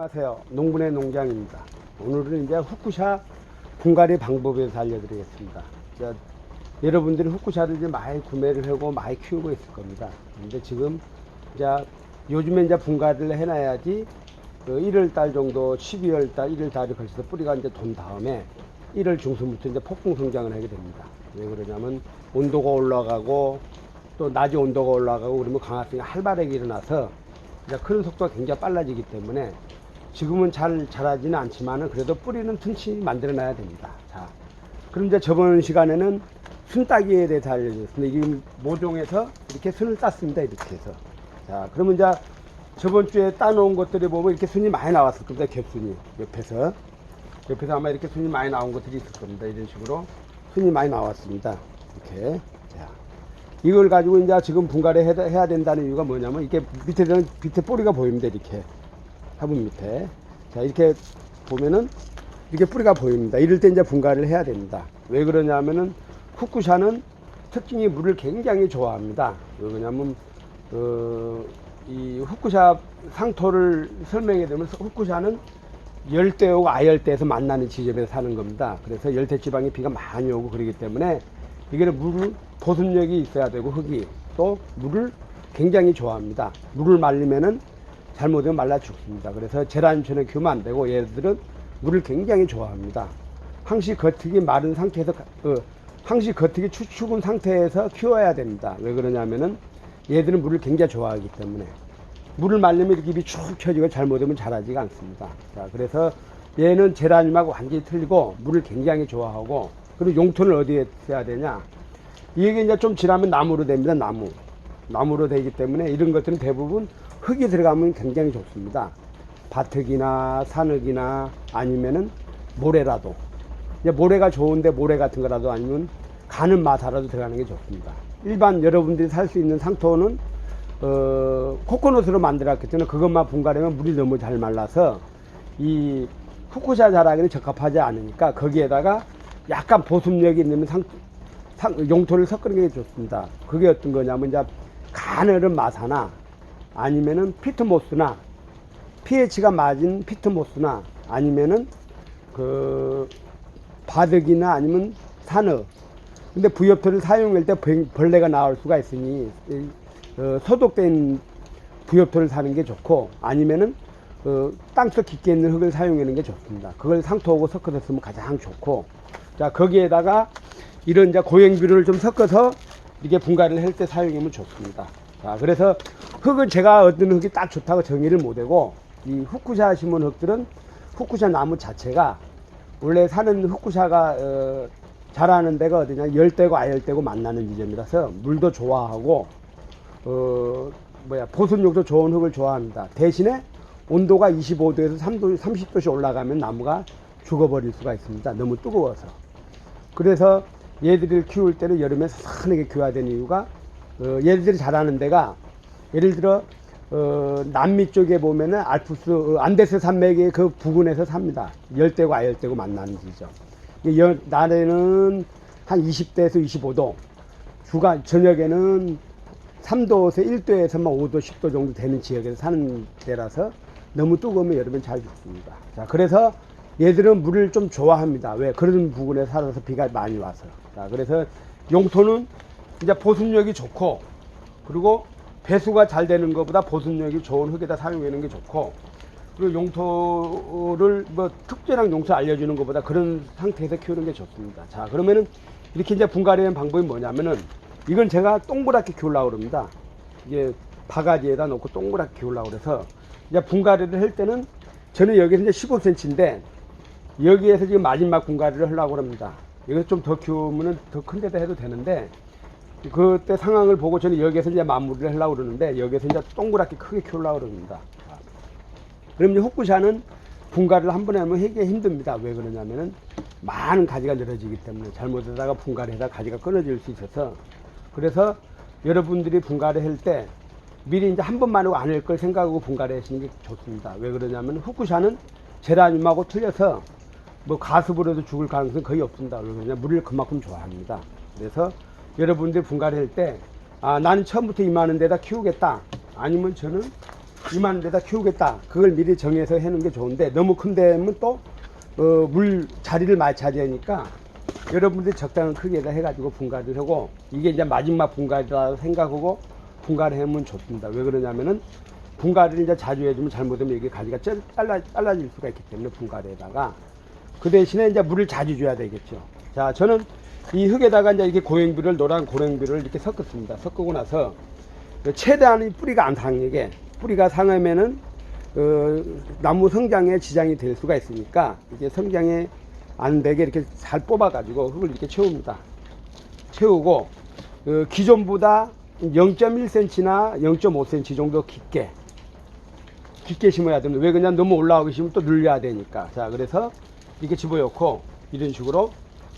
안녕하세요. 농분의 농장입니다. 오늘은 이제 후쿠샤 분갈이 방법에 대해서 알려드리겠습니다. 자, 여러분들이 후쿠샤를 이제 많이 구매를 하고 많이 키우고 있을 겁니다. 근데 지금 이제 요즘에 이제 분갈이를 해놔야지 그 1월 달 정도, 12월 달, 1월 달에 걸쳐서 뿌리가 이제 돈 다음에 1월 중순부터 이제 폭풍 성장을 하게 됩니다. 왜 그러냐면 온도가 올라가고 또 낮에 온도가 올라가고 그러면 강화성이 활발하게 일어나서 크는 속도가 굉장히 빨라지기 때문에 지금은 잘 자라지는 않지만은 그래도 뿌리는 튼튼히 만들어 놔야 됩니다. 자, 그럼 이제 저번 시간에는 순 따기에 대해서 알려줬습니다. 이게 모종에서 이렇게 순을 땄습니다. 이렇게 해서. 자, 그러면 이제 저번 주에 따놓은 것들이 보면 이렇게 순이 많이 나왔을 겁니다. 겹순이 옆에서. 옆에서 아마 이렇게 순이 많이 나온 것들이 있을 겁니다. 이런 식으로 순이 많이 나왔습니다. 이렇게. 자, 이걸 가지고 이제 지금 분갈이 해야- 된다는 이유가 뭐냐면 이게 밑에는 밑에 뿌리가 보입니다. 이렇게. 화분 밑에. 자, 이렇게 보면은 이렇게 뿌리가 보입니다. 이럴 때 이제 분갈이를 해야 됩니다. 왜 그러냐면은 후쿠샤는 특징이 물을 굉장히 좋아합니다. 왜 그러냐면 어, 이 후쿠샤 상토를 설명해 드리면 후쿠샤는 열대하고 아열대에서 만나는 지점에서 사는 겁니다. 그래서 열대 지방에 비가 많이 오고 그러기 때문에 이게 물을 보습력이 있어야 되고 흙이 또 물을 굉장히 좋아합니다. 물을 말리면은 잘못하면 말라 죽습니다. 그래서 제라늄처럼 키우면 안 되고 얘들은 물을 굉장히 좋아합니다. 항시 겉흙이 마른 상태에서 가- 어, 항시 겉흙이 추, 죽은 상태에서 키워야 됩니다. 왜 그러냐면은 얘들은 물을 굉장히 좋아하기 때문에 물을 말리면 이렇게 입이 축 펴지고 잘못하면 자라지가 않습니다. 자, 그래서 얘는 제라늄하고 완전히 틀리고 물을 굉장히 좋아하고 그리고 용토는 어디에 써야 되냐? 이게 이제 좀 지나면 나무로 됩니다. 나무. 나무로 되기 때문에 이런 것들은 대부분 흙이 들어가면 굉장히 좋습니다. 밭흙이나 산흙이나 아니면은 모래라도. 이제 모래가 좋은데 모래 같은 거라도 아니면 가는 마사라도 들어가는 게 좋습니다. 일반 여러분들이 살 수 있는 상토는 어, 코코넛으로 만들었기 때문에 그것만 분갈이면 물이 너무 잘 말라서 이 후쿠샤 자라기는 적합하지 않으니까 거기에다가 약간 보습력이 있는 상, 상- 용토를 섞는 게 좋습니다. 그게 어떤 거냐면 이제 가늘은 마사나 아니면은 피트모스나 pH가 맞은 피트모스나 아니면은 그 바득이나 아니면 산흙 근데 부엽토를 사용할 때 벌- 벌레가 나올 수가 있으니 이, 어, 소독된 부엽토를 사는 게 좋고 아니면은 어, 땅속 깊게 있는 흙을 사용하는 게 좋습니다. 그걸 상토하고 섞어서 쓰면 가장 좋고 자 거기에다가 이런 이제 고행비료를 좀 섞어서 이렇게 분갈이를 할 때 사용하면 좋습니다. 자 그래서 흙은 제가 어떤 흙이 딱 좋다고 정의를 못하고 이 후쿠샤 심은 흙들은 후쿠샤 나무 자체가 원래 사는 후쿠샤가 어, 자라는 데가 어디냐 열대고 아열대고 만나는 지점이라서 물도 좋아하고 어 뭐야 보습력도 좋은 흙을 좋아합니다. 대신에 온도가 25도에서 3도 30도씩 올라가면 나무가 죽어버릴 수가 있습니다. 너무 뜨거워서. 그래서 얘들을 키울 때는 여름에 선하게 키워야 되는 이유가 어, 얘들이 자라는 데가 예를 들어 어, 남미 쪽에 보면은 알프스 어, 안데스 산맥의 그 부근에서 삽니다. 열대고 아열대고 만나는 여, 날에는 한 20도에서 25도, 주간 저녁에는 3도에서 1도에서만 5도, 10도 정도 되는 지역에서 사는 데라서 너무 뜨거우면 여름엔 잘 죽습니다. 자, 그래서 얘들은 물을 좀 좋아합니다. 왜? 그런 부근에 살아서 비가 많이 와서. 자, 그래서 용토는 이제 보습력이 좋고, 그리고 배수가 잘 되는 것보다 보습력이 좋은 흙에다 사용하는 게 좋고, 그리고 용토를 뭐 특별한 용토 알려주는 것보다 그런 상태에서 키우는 게 좋습니다. 자, 그러면은 이렇게 이제 분갈이하는 방법이 뭐냐면은 이건 제가 동그랗게 키우려고 그럽니다. 이게 바가지에다 놓고 동그랗게 키우려고 그래서 이제 분갈이를 할 때는 저는 여기서 이제 15cm인데 여기에서 지금 마지막 분갈이를 하려고 합니다. 여기서 좀 더 키우면은 더 큰 데다 해도 되는데 그때 상황을 보고 저는 여기에서 이제 마무리를 하려고 그러는데 여기에서 이제 동그랗게 크게 키우려고 그럽니다. 그럼 이제 호쿠샤는 분갈이를 한 번에 하면 하기 힘듭니다. 왜 그러냐면은 많은 가지가 늘어지기 때문에 잘못하다가 분갈이하다 가지가 끊어질 수 있어서 그래서 여러분들이 분갈이 할 때 미리 이제 한 번만 하고 안 할 걸 생각하고 분갈이 하시는 게 좋습니다. 왜 그러냐면 후쿠샤는 제라늄하고 틀려서 뭐 가습으로도 죽을 가능성이 거의 없습니다. 왜 그러냐 물을 그만큼 좋아합니다. 그래서 여러분들이 분갈이 할 때 아, 나는 처음부터 이만한 데다 키우겠다. 아니면 저는 이만 데다 키우겠다. 그걸 미리 정해서 해놓은 게 좋은데 너무 큰 데면 또 어, 물 자리를 많이 차지하니까 여러분들이 적당한 크기에다 해가지고 분갈이를 하고 이게 이제 마지막 분갈이라 생각하고 분갈이 하면 좋습니다. 왜 그러냐면은 분갈이를 이제 자주 해주면 잘못하면 이게 가지가 쩔- 잘라, 잘라질 수가 있기 때문에 분갈이에다가 그 대신에 이제 물을 자주 줘야 되겠죠. 자, 저는 이 흙에다가 이제 이렇게 고행비를 노란 고행비를 이렇게 섞었습니다. 섞고 나서 최대한 이 뿌리가 안 상하게 뿌리가 상하면은 어, 나무 성장에 지장이 될 수가 있으니까 이게 성장에 안 되게 이렇게 잘 뽑아가지고 흙을 이렇게 채웁니다. 채우고 어, 기존보다 0.1cm나 0.5cm 정도 깊게 깊게 심어야 됩니다. 왜 그냥 너무 올라오기 심으면 또 늘려야 되니까. 자, 그래서 이렇게 집어넣고 이런 식으로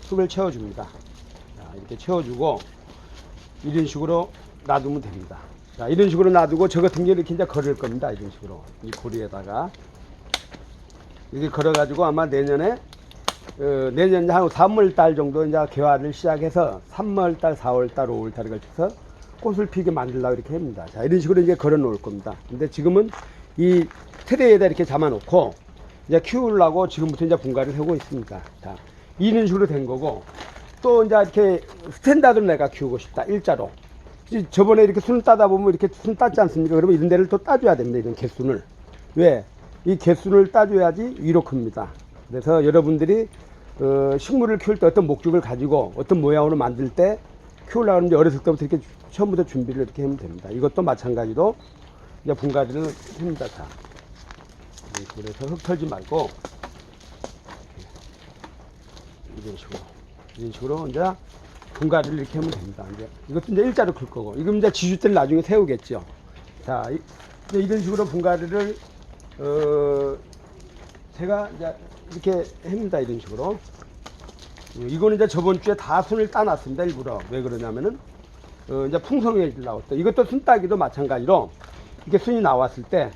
흙을 채워줍니다. 자, 이렇게 채워주고 이런 식으로 놔두면 됩니다. 자, 이런 식으로 놔두고 저 같은 경우 이렇게 이제 걸을 겁니다. 이런 식으로. 이 고리에다가. 이렇게 걸어가지고 아마 내년에, 어, 내년 한 3월달 정도 이제 개화를 시작해서 3월달, 4월달, 5월달에 걸쳐서 꽃을 피게 만들려고 이렇게 합니다. 자, 이런 식으로 이제 걸어 놓을 겁니다. 근데 지금은 이 트레이에다 이렇게 잡아 놓고 이제 키우려고 지금부터 이제 분갈이를 하고 있습니다. 자, 이런 식으로 된 거고 또 이제 이렇게 스탠다드로 내가 키우고 싶다. 일자로. 이 저번에 이렇게 순 따다 보면 이렇게 순 따지 않습니까? 그러면 이런 데를 또 따줘야 됩니다. 이런 개순을. 왜? 이 개순을 따줘야지 위로 큽니다. 그래서 여러분들이 어, 식물을 키울 때 어떤 목적을 가지고 어떤 모양으로 만들 때 키우려고 하는지 어렸을 때부터 이렇게 처음부터 준비를 이렇게 하면 됩니다. 이것도 마찬가지로 이제 분갈이를 합니다. 자. 그래서 흙 털지 말고 이런 식으로 이런 식으로 이제 분갈이를 이렇게 하면 됩니다. 이제 이것도 이제 일자로 클 거고 이건 이제 지주대를 나중에 세우겠죠. 자 이, 이런 식으로 분갈이를 어 제가 이제 이렇게 합니다. 이런 식으로 어, 이거는 이제 저번 주에 다 손을 따놨습니다. 일부러 왜 그러냐면은 어, 이제 풍성해지려고 또 이것도 순 따기도 마찬가지로 이게 순이 나왔을 때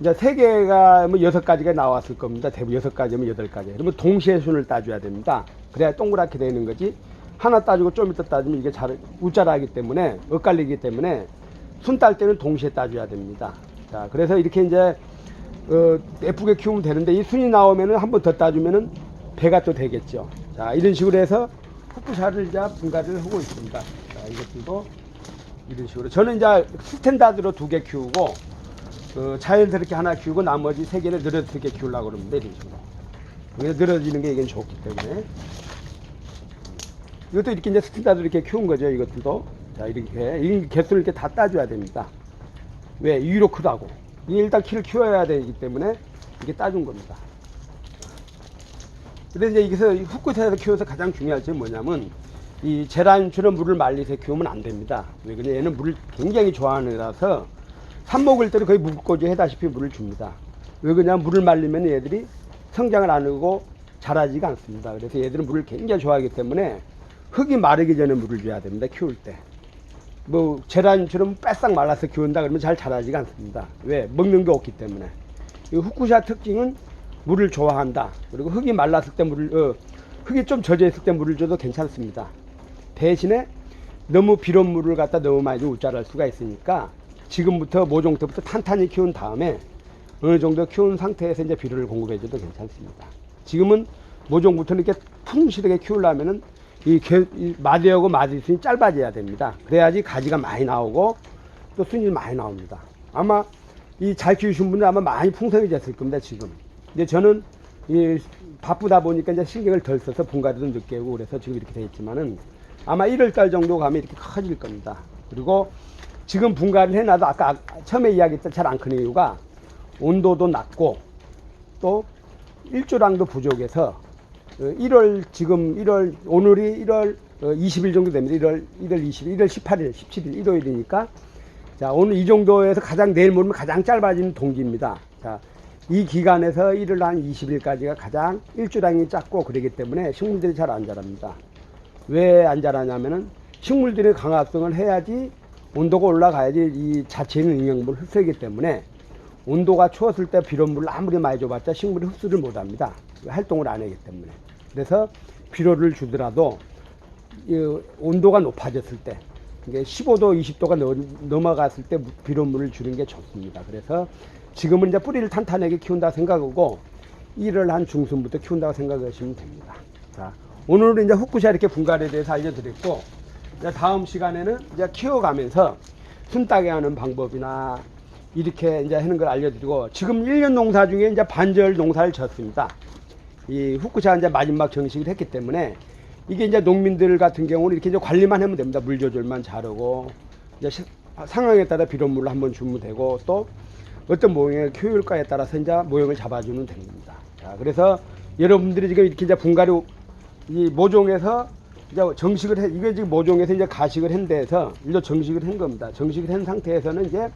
이제 세 개가 뭐 여섯 가지가 나왔을 겁니다. 대부분 여섯 가지면 여덟 가지. 그러면 동시에 순을 따줘야 됩니다. 그래야 동그랗게 되는 거지. 하나 따주고 좀 이따 따주면 이게 잘 우짜라기 때문에 엇갈리기 때문에 순 딸 때는 동시에 따줘야 됩니다. 자, 그래서 이렇게 이제 어, 예쁘게 키우면 되는데 이 순이 나오면은 한 번 더 따주면은 배가 또 되겠죠. 자, 이런 식으로 해서 후쿠샤를 이제 분갈이를 하고 있습니다. 자, 이것들도 이런 식으로. 저는 이제 스탠다드로 두 개 키우고 그 자연스럽게 하나 키우고 나머지 세 개를 늘어지게 키우려고 그럽니다. 이런 식으로. 그래서 늘어지는 게 이게 좋기 때문에. 이것도 이렇게 이제 스탠다드로 이렇게 키운 거죠. 이것들도. 자, 이렇게. 이 개수를 이렇게 다 따줘야 됩니다. 왜? 위로 크다고. 일단 키를 키워야 되기 때문에 이게 따준 겁니다. 근데 이제 여기서 흙구태에서 키워서 가장 중요한 점이 뭐냐면 이 제란처럼 물을 말리서 키우면 안 됩니다. 왜 그러냐 얘는 물을 굉장히 좋아하는 애라서 삽 먹을 때도 거의 물고지 해다시피 물을 줍니다. 왜 그러냐 물을 말리면 얘들이 성장을 안 하고 자라지가 않습니다. 그래서 얘들은 물을 굉장히 좋아하기 때문에 흙이 마르기 전에 물을 줘야 됩니다. 키울 때. 뭐 계란처럼 빼싹 말라서 키운다 그러면 잘 자라지가 않습니다. 왜? 먹는 게 없기 때문에. 이 후쿠샤 특징은 물을 좋아한다. 그리고 흙이 말랐을 때 물을 어, 흙이 좀 젖어 있을 때 물을 줘도 괜찮습니다. 대신에 너무 비록 물을 갖다 너무 많이 우짜할 수가 있으니까 지금부터 모종 때부터 탄탄히 키운 다음에 어느 정도 키운 상태에서 이제 비료를 공급해 줘도 괜찮습니다. 지금은 모종부터 이렇게 풍실하게 키우려면은 이, 개, 이 마디하고 마디 순이 짧아져야 됩니다. 그래야지 가지가 많이 나오고 또 순이 많이 나옵니다. 아마 이 잘 키우신 분은 아마 많이 풍성해졌을 겁니다, 지금. 근데 저는 이 바쁘다 보니까 이제 신경을 덜 써서 분갈이도 늦게 하고 그래서 지금 이렇게 돼 있지만은 아마 1월 달 정도 가면 이렇게 커질 겁니다. 그리고 지금 분갈이를 해놔도 아까 아- 처음에 이야기했던 잘 안 크는 이유가 온도도 낮고 또 일조량도 부족해서 1월 지금 1월 오늘이 1월 20일 정도 됩니다. 1월 1월 20일, 1월 18일, 17일 일요일이니까 자 오늘 이 정도에서 가장 내일 모르면 가장 짧아지는 동기입니다. 자 이 기간에서 1월 한 20일까지가 가장 일조량이 작고 그러기 때문에 식물들이 잘 안 자랍니다. 왜 안 자라냐면은 식물들의 강화성을 해야지 온도가 올라가야지 이 자체에 있는 영양분을 흡수하기 때문에 온도가 추웠을 때 비료물을 아무리 많이 줘봤자 식물이 흡수를 못 합니다. 활동을 안 하기 때문에. 그래서 비료를 주더라도 이 온도가 높아졌을 때 이게 15도, 20도가 넘어갔을 때 무- 비료물을 주는 게 좋습니다. 그래서 지금은 이제 뿌리를 탄탄하게 키운다 생각하고 1월 한 중순부터 키운다고 생각하시면 됩니다. 자, 오늘은 이제 후쿠샤 이렇게 분갈이에 대해서 알려드렸고, 이제 다음 시간에는 이제 키워가면서 순따게 하는 방법이나 이렇게 이제 하는 걸 알려드리고, 지금 1년 농사 중에 이제 반절 농사를 졌습니다. 이 후쿠샤 이제 마지막 정식을 했기 때문에 이게 이제 농민들 같은 경우는 이렇게 이제 관리만 하면 됩니다. 물 조절만 잘하고 이제 시- 상황에 따라 비료물을 한번 주면 되고 또 어떤 모형의 효율가에 따라서 이제 모형을 잡아주면 됩니다. 자, 그래서 여러분들이 지금 이렇게 이제 분갈이 이 모종에서 이제 정식을 해, 이게 지금 모종에서 이제 가식을 한 데에서 이제 정식을 한 겁니다. 정식을 한 상태에서는 이제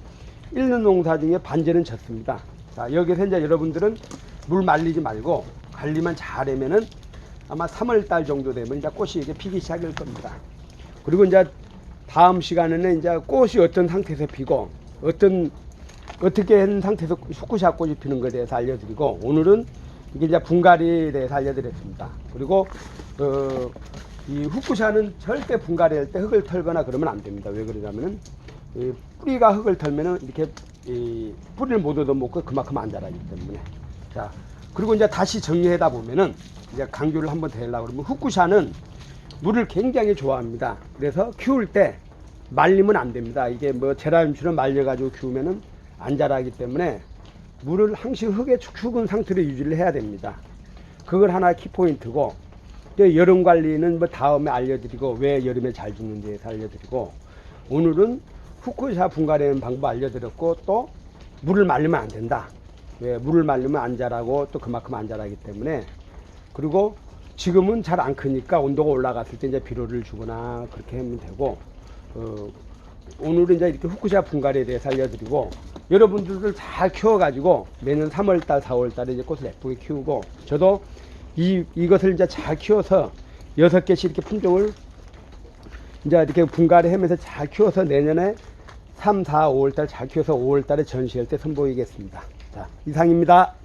일년 농사 중에 반절은 졌습니다. 자, 여기서 이제 여러분들은 물 말리지 말고 관리만 잘하면은 아마 3월 달 정도 되면 이제 꽃이 이게 피기 시작할 겁니다. 그리고 이제 다음 시간에는 이제 꽃이 어떤 상태에서 피고 어떤 어떻게 한 상태에서 후쿠샤 꽃이 피는 것에 대해서 알려드리고 오늘은 이게 이제 분갈이에 대해서 알려드렸습니다. 그리고 어, 이 후쿠샤는 절대 분갈이할 때 흙을 털거나 그러면 안 됩니다. 왜 그러냐면은 이 뿌리가 흙을 털면은 이렇게 이 뿌리를 못 얻어먹고 그만큼 안 자라기 때문에 자 그리고 이제 다시 정리하다 보면은 이제 강조를 한번 더 하려고 그러면 후쿠샤는 물을 굉장히 좋아합니다. 그래서 키울 때 말리면 안 됩니다. 이게 뭐 제라늄처럼 말려가지고 키우면은 안 자라기 때문에 물을 항상 흙에 축축은 상태로 유지를 해야 됩니다. 그걸 하나 키포인트고 여름 관리는 뭐 다음에 알려드리고 왜 여름에 잘 죽는지에 서 알려드리고 오늘은 후쿠샤 분갈이하는 방법 알려드렸고 또 물을 말리면 안 된다. 왜 물을 말리면 안 자라고 또 그만큼 안 자라기 때문에 그리고 지금은 잘 안 크니까 온도가 올라갔을 때 이제 비료를 주거나 그렇게 하면 되고 어, 오늘은 이제 이렇게 후쿠샤 분갈이에 대해서 알려드리고 여러분들을 잘 키워가지고 매년 3월달, 4월달에 이제 꽃을 예쁘게 키우고 저도 이 이것을 이제 잘 키워서 여섯 개씩 이렇게 품종을 이제 이렇게 분갈이 하면서 잘 키워서 내년에 3, 4, 5월달 잘 키워서 5월달에 전시할 때 선보이겠습니다. 자 이상입니다.